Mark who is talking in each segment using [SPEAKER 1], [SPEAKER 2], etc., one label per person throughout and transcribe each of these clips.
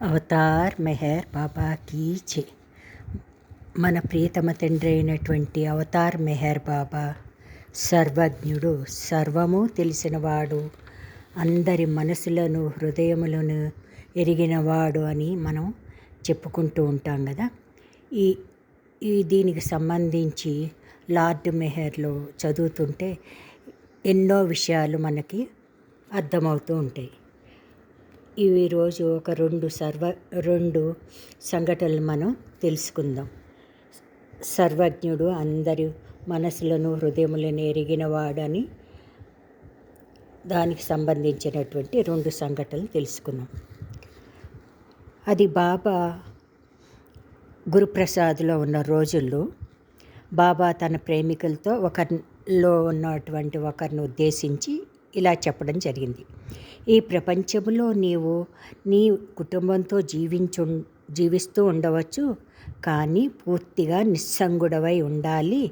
[SPEAKER 1] Avatar Meher బాబాకి జే మన ప్రియతమ తండ్రి అయినటువంటి అవతార్ మెహర్ బాబా సర్వజ్ఞుడు సర్వము తెలిసినవాడు అందరి మనసులను హృదయములను ఎరిగినవాడు అని మనం చెప్పుకుంటూ ఉంటాం కదా ఈ ఈ దీనికి సంబంధించి లార్డ్ మెహర్లో చదువుతుంటే ఎన్నో విషయాలు మనకి అర్థమవుతూ ఉంటాయి. ఇవి రోజు ఒక రెండు సర్వ రెండు సంఘటనలు మనం తెలుసుకుందాం. సర్వజ్ఞుడు అందరి మనసులను హృదయములను ఎరిగినవాడని దానికి సంబంధించినటువంటి రెండు సంఘటనలు తెలుసుకుందాం. అది బాబా గురుప్రసాద్లో ఉన్న రోజుల్లో బాబా తన ప్రేమికులతో ఒకరిలో ఉన్నటువంటి ఒకరిని ఉద్దేశించి ఇలా చెప్పడం జరిగింది. ఈ ప్రపంచంలో నీవు నీ కుటుంబంతో జీవించు జీవిస్తూ ఉండవచ్చు. కానీ పూర్తిగా నిస్సంగుడవై ఉండాలి.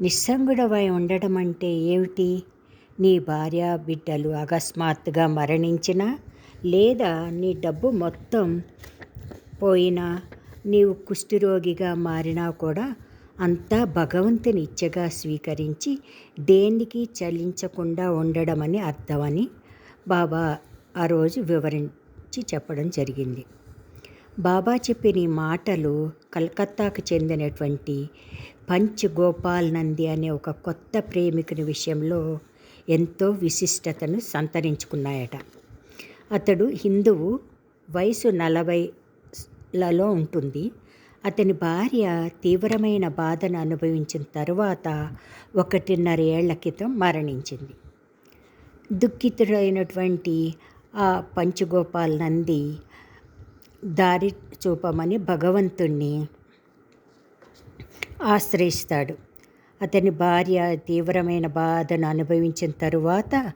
[SPEAKER 1] నిస్సంగుడవై ఉండడం అంటే ఏమిటి? నీ భార్య బిడ్డలు అకస్మాత్తుగా మరణించినా లేదా నీ డబ్బు మొత్తం పోయినా నీవు కుష్ఠరోగిగా మారినా కూడా అంతా భగవంతుని ఇచ్చగా స్వీకరించి దేనికి చలించకుండా ఉండడం అని అర్థమని బాబా ఆ రోజు వివరించి చెప్పడం జరిగింది. బాబా చెప్పిన ఈ మాటలు కలకత్తాకు చెందినటువంటి పంచ్ గోపాల్ నంది అనే ఒక కొత్త ప్రేమికుని విషయంలో ఎంతో విశిష్టతను సంతరించుకున్నాయట. అతడు హిందువు వయసు నలభైలలో ఉంటుంది. అతని భార్య తీవ్రమైన బాధను అనుభవించిన తరువాత ఒకటిన్నర ఏళ్ళ క్రితం మరణించింది. దుఃఖితుడైనటువంటి ఆ పంచగోపాల్ నంది దారి చూపమని భగవంతుణ్ణి ఆశ్రయిస్తాడు. అతని భార్య తీవ్రమైన బాధను అనుభవించిన తరువాత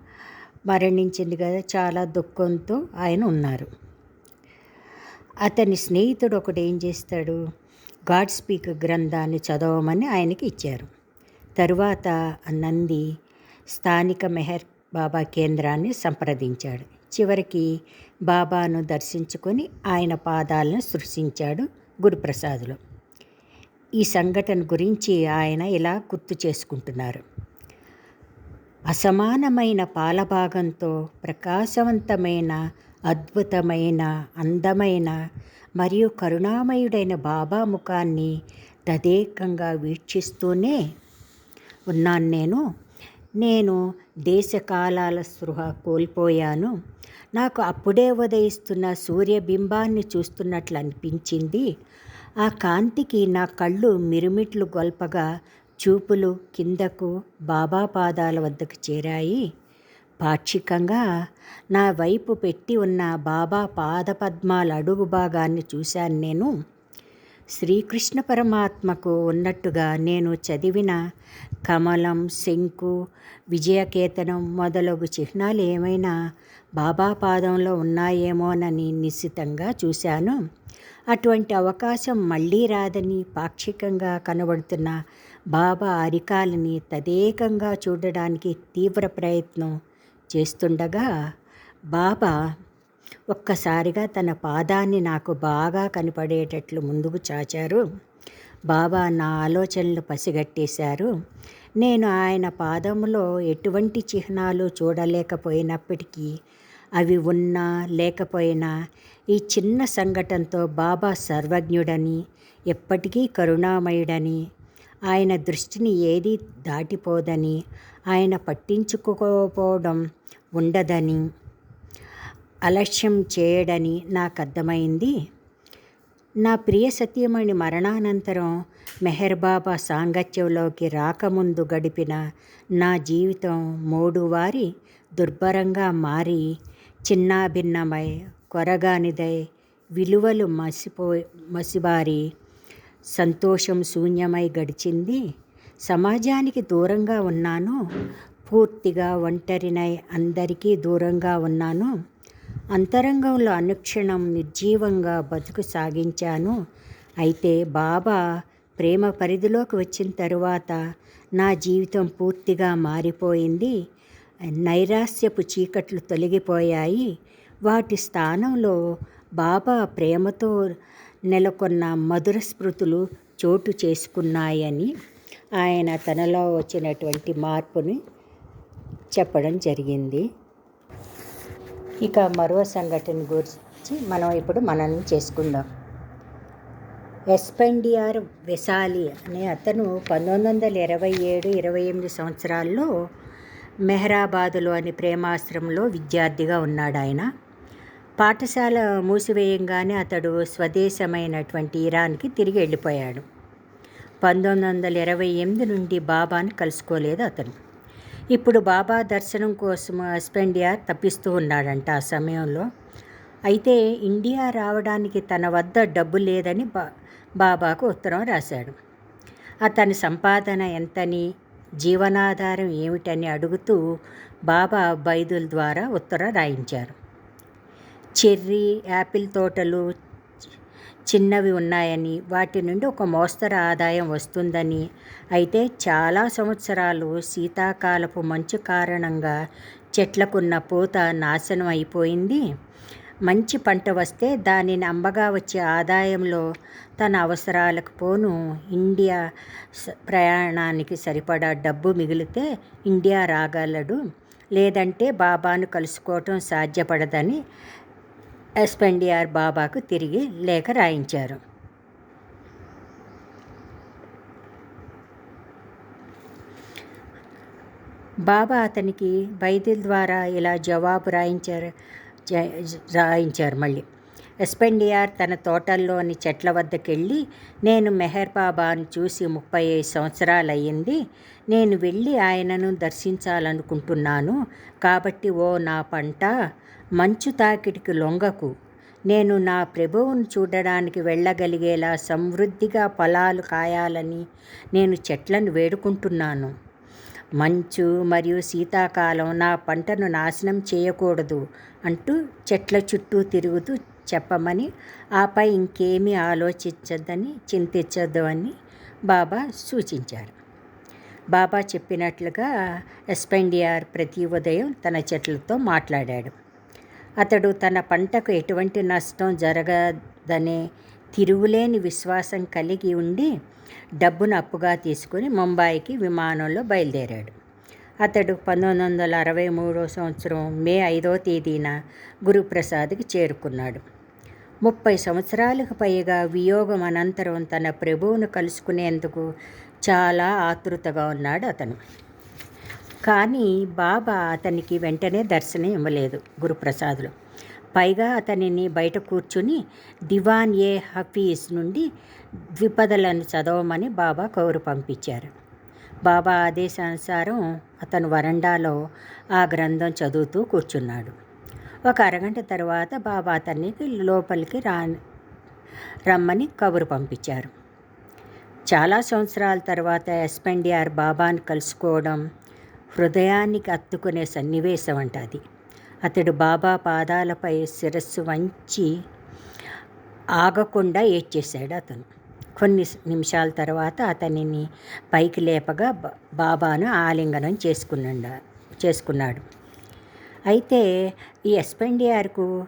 [SPEAKER 1] మరణించింది కదా చాలా దుఃఖంతో ఆయన ఉన్నారు. అతని స్నేహితుడు ఒకడు ఏం చేస్తాడు? గాడ్ స్పీక్ గ్రంథాన్ని చదవమని ఆయనకి ఇచ్చారు. తరువాత నంది స్థానిక మెహర్ బాబా కేంద్రాన్ని సంప్రదించాడు. చివరికి బాబాను దర్శించుకొని ఆయన పాదాలను సృష్టించాడు గురుప్రసాదులు. ఈ సంఘటన గురించి ఆయన ఇలా గుర్తు చేసుకుంటున్నారు. అసమానమైన పాలభాగంతో ప్రకాశవంతమైన అద్భుతమైన అందమైన మరియు కరుణామయుడైన బాబా ముఖాన్ని తదేకంగా వీక్షిస్తూనే ఉన్నాను నేను. నేను దేశకాలాల స్పృహ కోల్పోయాను. నాకు అప్పుడే ఉదయిస్తున్న సూర్యబింబాన్ని చూస్తున్నట్లు అనిపించింది. ఆ కాంతికి నా కళ్ళు మిరుమిట్లు గొల్పగా చూపులు కిందకు బాబా పాదాల వద్దకు చేరాయి. పాక్షికంగా నా వైపు పెట్టి ఉన్న బాబా పాదపద్మాల అడుగు భాగాన్ని చూశాను నేను. శ్రీకృష్ణ పరమాత్మకు ఉన్నట్టుగా నేను చదివిన కమలం శంకు విజయకేతనం మొదలగు చిహ్నాలు ఏమైనా బాబా పాదంలో ఉన్నాయేమోనని నిశ్చితంగా చూశాను. అటువంటి అవకాశం మళ్ళీ రాదని పాక్షికంగా కనబడుతున్న బాబా అరికాలని తదేకంగా చూడడానికి తీవ్ర ప్రయత్నం చేస్తుండగా బాబా ఒక్కసారిగా తన పాదాన్ని నాకు బాగా కనపడేటట్లు ముందుకు చాచారు. బాబా నా ఆలోచనలు పసిగట్టేశారు. నేను ఆయన పాదంలో ఎటువంటి చిహ్నాలు చూడలేకపోయినప్పటికీ అవి ఉన్నా లేకపోయినా ఈ చిన్న సంఘటనతో బాబా సర్వజ్ఞుడని ఎప్పటికీ కరుణామయుడని ఆయన దృష్టిని ఏది దాటిపోదని ఆయన పట్టించుకోకపోవడం ఉండదని అలక్ష్యం చేయడని నాకు అర్థమైంది. నా ప్రియ సత్యమణి మరణానంతరం మెహర్బాబా సాంగత్యంలోకి రాకముందు గడిపిన నా జీవితం మూడువారి దుర్భరంగా మారి చిన్నాభిన్నమై కొరగానిదై విలువలు మసిపో మసిబారి సంతోషం శూన్యమై గడిచింది. సమాజానికి దూరంగా ఉన్నాను. పూర్తిగా ఒంటరినై అందరికీ దూరంగా ఉన్నాను. అంతరంగంలో అనుక్షణం నిర్జీవంగా బతుకు సాగించాను. అయితే బాబా ప్రేమ పరిధిలోకి వచ్చిన తరువాత నా జీవితం పూర్తిగా మారిపోయింది. నైరాస్యపు చీకట్లు తొలగిపోయాయి. వాటి స్థానంలో బాబా ప్రేమతో నెలకొన్న మధుర స్మృతులు చోటు చేసుకున్నాయని ఆయన తనలో వచ్చినటువంటి మార్పుని చెప్పడం జరిగింది. ఇక మరో సంఘటన గురించి మనం ఇప్పుడు మనల్ని చేసుకుందాం. ఎస్పెండియార్ వెసాలి అనే అతను పంతొమ్మిది వందల ఇరవై ఏడు ఇరవై ఎనిమిది సంవత్సరాల్లో మెహరాబాదులోని ప్రేమాశ్రమంలో విద్యార్థిగా ఉన్నాడు ఆయన పాఠశాల మూసివేయంగానే అతడు స్వదేశమైనటువంటి ఇరాన్కి తిరిగి వెళ్ళిపోయాడు. పంతొమ్మిది వందల ఇరవై ఎనిమిది నుండి బాబాని కలుసుకోలేదు అతను. ఇప్పుడు బాబా దర్శనం కోసం ఎస్పెండియార్ తప్పిస్తూ ఉన్నాడంట ఆ సమయంలో. అయితే ఇండియా రావడానికి తన వద్ద డబ్బు లేదని బా బాబాకు ఉత్తరం రాశాడు. అతని సంపాదన ఎంతని జీవనాధారం ఏమిటని అడుగుతూ బాబా బైదుల్ ద్వారా ఉత్తరం రాయించారు. చెర్రీ యాపిల్ తోటలు చిన్నవి ఉన్నాయని వాటి నుండి ఒక మోస్తరు ఆదాయం వస్తుందని. అయితే చాలా సంవత్సరాలు శీతాకాలపు మంచు కారణంగా చెట్లకున్న పూత నాశనం అయిపోయింది. మంచి పంట వస్తే దానిని అమ్మగా వచ్చే ఆదాయంలో తన అవసరాలకు పోను. ఇండియా ప్రయాణానికి సరిపడా డబ్బు మిగిలితే ఇండియా రాగలడు. లేదంటే బాబాను కలుసుకోవటం సాధ్యపడదని ఎస్పెండిఆర్ బాబాకు తిరిగి లేఖ రాయించారు. బాబా అతనికి బైదిల్ ద్వారా ఇలా జవాబు రాయించారు రాయించారు మళ్ళీ. ఎస్పెండియార్ తన తోటల్లోని చెట్ల వద్దకు వెళ్ళి నేను మెహర్ బాబాను చూసి ముప్పై ఐదు సంవత్సరాలు అయ్యింది నేను వెళ్ళి ఆయనను దర్శించాలనుకుంటున్నాను. కాబట్టి ఓ నా పంట మంచు తాకిడికి లొంగకు. నేను నా ప్రభువును చూడడానికి వెళ్ళగలిగేలా సమృద్ధిగా పొలాలు కాయాలని నేను చెట్లను వేడుకుంటున్నాను. మంచు మరియు శీతాకాలం నా పంటను నాశనం చేయకూడదు అంటూ చెట్ల చుట్టూ తిరుగుతూ చెప్పమని ఆపై ఇంకేమీ ఆలోచించద్దని చింతించద్దు అని బాబా సూచించారు. బాబా చెప్పినట్లుగా ఎస్పెండియార్ ప్రతి ఉదయం తన చెట్లతో మాట్లాడాడు. అతడు తన పంటకు ఎటువంటి నష్టం జరగదనే తిరుగులేని విశ్వాసం కలిగి ఉండి డబ్బును అప్పుగా తీసుకుని ముంబాయికి విమానంలో బయలుదేరాడు. అతడు పంతొమ్మిది వందల అరవై మూడో సంవత్సరం మే ఐదో తేదీన గురుప్రసాద్కి చేరుకున్నాడు. ముప్పై సంవత్సరాలకు పైగా వియోగం అనంతరం తన ప్రభువును కలుసుకునేందుకు చాలా ఆతృతగా ఉన్నాడు అతను. కానీ బాబా అతనికి వెంటనే దర్శనం ఇవ్వలేదు గురుప్రసాద్లు. పైగా అతనిని బయట కూర్చుని దివాన్ ఏ హఫీజ్ నుండి ద్విపదలను చదవమని బాబా కౌరు పంపించారు. బాబా ఆదేశానుసారం అతను వరండాలో ఆ గ్రంథం చదువుతూ కూర్చున్నాడు. ఒక అరగంట తర్వాత బాబా అతనికి లోపలికి రా రమ్మని కబురు పంపించారు. చాలా సంవత్సరాల తర్వాత ఎస్పెండిఆర్ బాబాను కలుసుకోవడం హృదయానికి అత్తుకునే సన్నివేశం అంట అది అతడు బాబా పాదాలపై శిరస్సు వంచి ఆగకుండా ఏడ్చేశాడు అతను. కొన్ని నిమిషాల తర్వాత అతనిని పైకి లేపగా బాబాను ఆలింగనం చేసుకున్నాడు చేసుకున్నాడు. అయితే ఈ ఎస్పెండియార్కు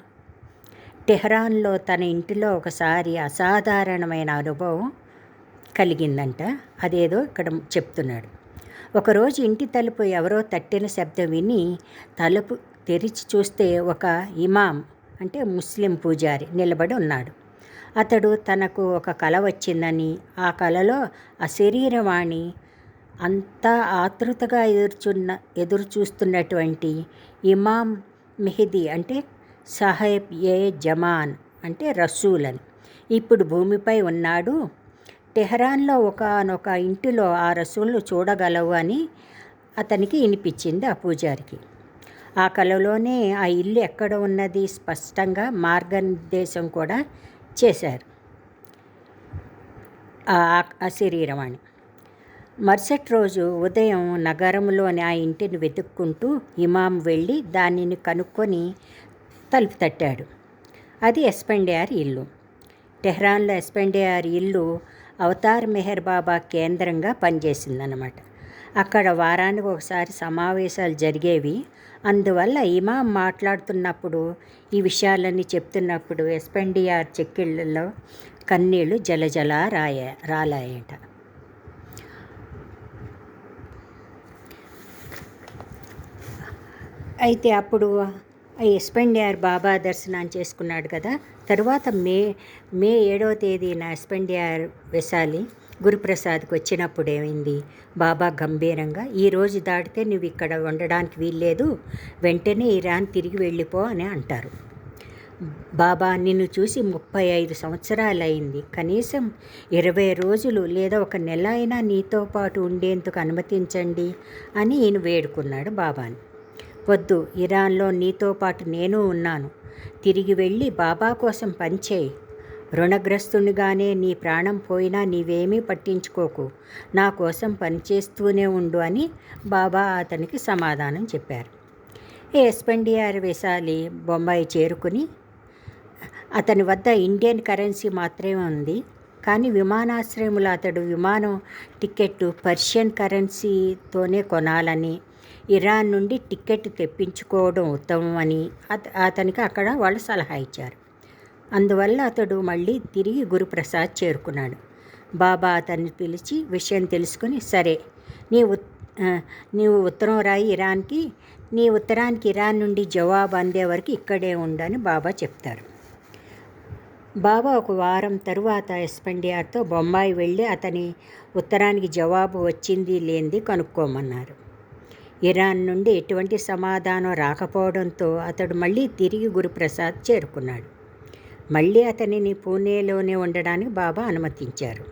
[SPEAKER 1] టెహ్రాన్లో తన ఇంటిలో ఒకసారి అసాధారణమైన అనుభవం కలిగిందంట. అదేదో ఇక్కడ చెప్తున్నాడు. ఒకరోజు ఇంటి తలుపు ఎవరో తట్టిన శబ్దం విని తలుపు తెరిచి చూస్తే ఒక ఇమాం అంటే ముస్లిం పూజారి నిలబడి ఉన్నాడు. అతడు తనకు ఒక కళ వచ్చిందని ఆ కళలో అశరీరవాణి అంతా ఆతృతగా ఎదుర్చున్న ఎదురు చూస్తున్నటువంటి ఇమాం మెహిదీ అంటే సాహెబ్ ఏ జమాన్ అంటే రసూల్ అని ఇప్పుడు భూమిపై ఉన్నాడు. టెహరాన్లో ఒకనొక ఇంటిలో ఆ రసూల్ను చూడగలవు అని అతనికి వినిపించింది ఆ పూజారికి. ఆ కళలోనే ఆ ఇల్లు ఎక్కడ ఉన్నది స్పష్టంగా మార్గనిర్దేశం కూడా చేశారు. ఆ శరీరవాణి. మరుసటి రోజు ఉదయం నగరంలోని ఆ ఇంటిని వెతుక్కుంటూ ఇమాం వెళ్ళి దానిని కనుక్కొని తలుపు తట్టాడు. అది ఎస్పెండియార్ ఇల్లు. టెహ్రాన్లో ఎస్పెండియార్ ఇల్లు అవతార్ మెహర్ బాబా కేంద్రంగా పనిచేసిందనమాట అక్కడ వారానికి ఒకసారి సమావేశాలు జరిగేవి. అందువల్ల ఇమాం మాట్లాడుతున్నప్పుడు ఈ విషయాలన్నీ చెప్తున్నప్పుడు ఎస్పెండిఆర్ చెక్కిళ్ళలో కన్నీళ్ళు జలజల రాయ రాలాయట. అయితే అప్పుడు ఎస్పెండిఆర్ బాబా దర్శనం చేసుకున్నాడు కదా. తరువాత మే మే ఏడవ తేదీన ఎస్పెండిఆర్ వెసాలి గురుప్రసాద్కి వచ్చినప్పుడు ఏమైంది బాబా గంభీరంగా ఈ రోజు దాటితే నువ్వు ఇక్కడ ఉండడానికి వీల్లేదు వెంటనే ఇరాన్ తిరిగి వెళ్ళిపో అని అంటారు. బాబా నిన్ను చూసి ముప్పై ఐదు సంవత్సరాలైంది కనీసం ఇరవై రోజులు లేదా ఒక నెల అయినా నీతో పాటు ఉండేందుకు అనుమతించండి అని ఈయన వేడుకున్నాడు బాబాని. వద్దు ఇరాన్లో నీతో పాటు నేను ఉన్నాను. తిరిగి వెళ్ళి బాబా కోసం పనిచేయి రుణగ్రస్తునిగానే నీ ప్రాణం పోయినా నీవేమీ పట్టించుకోకు. నా కోసం పనిచేస్తూనే ఉండు అని బాబా అతనికి సమాధానం చెప్పారు. ఎస్పెండియార్ ఎస్పెండిఆర్ బొంబాయి చేరుకుని? అతని వద్ద ఇండియన్ కరెన్సీ మాత్రమే ఉంది. కానీ విమానాశ్రయంలో అతడు విమానం టికెట్ పర్షియన్ కరెన్సీతోనే కొనాలని ఇరాన్ నుండి టికెట్ తెప్పించుకోవడం ఉత్తమం అని అతనికి అక్కడ వాళ్ళు సలహా ఇచ్చారు. అందువల్ల అతడు మళ్ళీ తిరిగి గురుప్రసాద్ చేరుకున్నాడు. బాబా అతన్ని పిలిచి విషయం తెలుసుకుని సరే నీ నీవు ఉత్తరం రాయి ఇరాన్కి నీ ఉత్తరానికి ఇరాన్ నుండి జవాబు అందే వరకు ఇక్కడే ఉండని బాబా చెప్తారు. బాబా ఒక వారం తరువాత ఎస్పెండియార్తో బొంబాయి వెళ్ళి అతని ఉత్తరానికి జవాబు వచ్చింది లేనిది కనుక్కోమన్నారు. ఇరాన్ నుండి ఎటువంటి సమాధానం రాకపోవడంతో అతడు మళ్ళీ తిరిగి గురుప్రసాద్ చేరుకున్నాడు. మళ్ళీ అతనిని పూణేలోనే ఉండడానికి బాబా అనుమతించారు.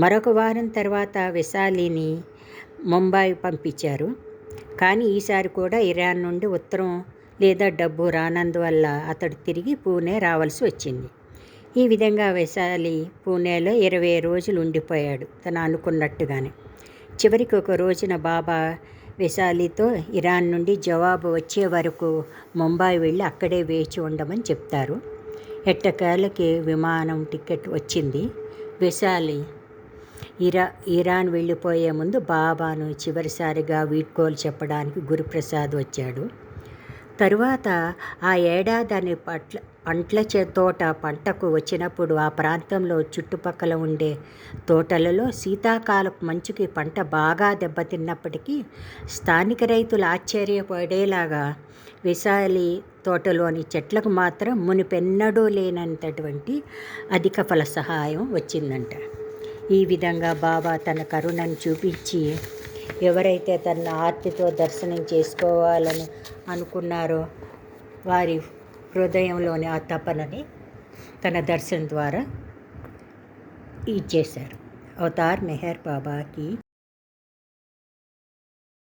[SPEAKER 1] మరొక వారం తర్వాత విశాలిని ముంబై పంపించారు. కానీ ఈసారి కూడా ఇరాన్ నుండి ఉత్తరం లేదా డబ్బు రానందువల్ల అతడు తిరిగి పూణే రావాల్సి వచ్చింది. ఈ విధంగా వైశాలి పూణేలో ఇరవై రోజులు ఉండిపోయాడు తను అనుకున్నట్టుగానే. చివరికి ఒక రోజున బాబా విశాలితో ఇరాన్ నుండి జవాబు వచ్చే వరకు ముంబై వెళ్ళి అక్కడే వేచి ఉండమని చెప్తారు. ఎట్టకేళ్ళకి విమానం టికెట్ వచ్చింది. విశాలి ఇరా ఇరాన్ వెళ్ళిపోయే ముందు బాబాను చివరిసారిగా వీడ్కోలు చెప్పడానికి గురుప్రసాద్ వచ్చాడు. తరువాత ఆ ఏడాది పట్ల పండ్ల తోట పంటకు వచ్చినప్పుడు ఆ ప్రాంతంలో చుట్టుపక్కల ఉండే తోటలలో శీతాకాలపు మంచుకి పంట బాగా దెబ్బతిన్నప్పటికీ స్థానిక రైతులు ఆశ్చర్యపడేలాగా విశాలి తోటలోని చెట్లకు మాత్రం మునిపెన్నడూ లేనంతటువంటి అధిక ఫల సహాయం వచ్చిందంట. ఈ విధంగా బాబా తన కరుణను చూపించి ఎవరైతే తన ఆర్తితో దర్శనం చేసుకోవాలని అనుకున్నారో వారి హృదయంలోని ఆ తపనని తన దర్శనం ద్వారా ఇచ్చేశారు అవతార్ మెహర్ బాబాకి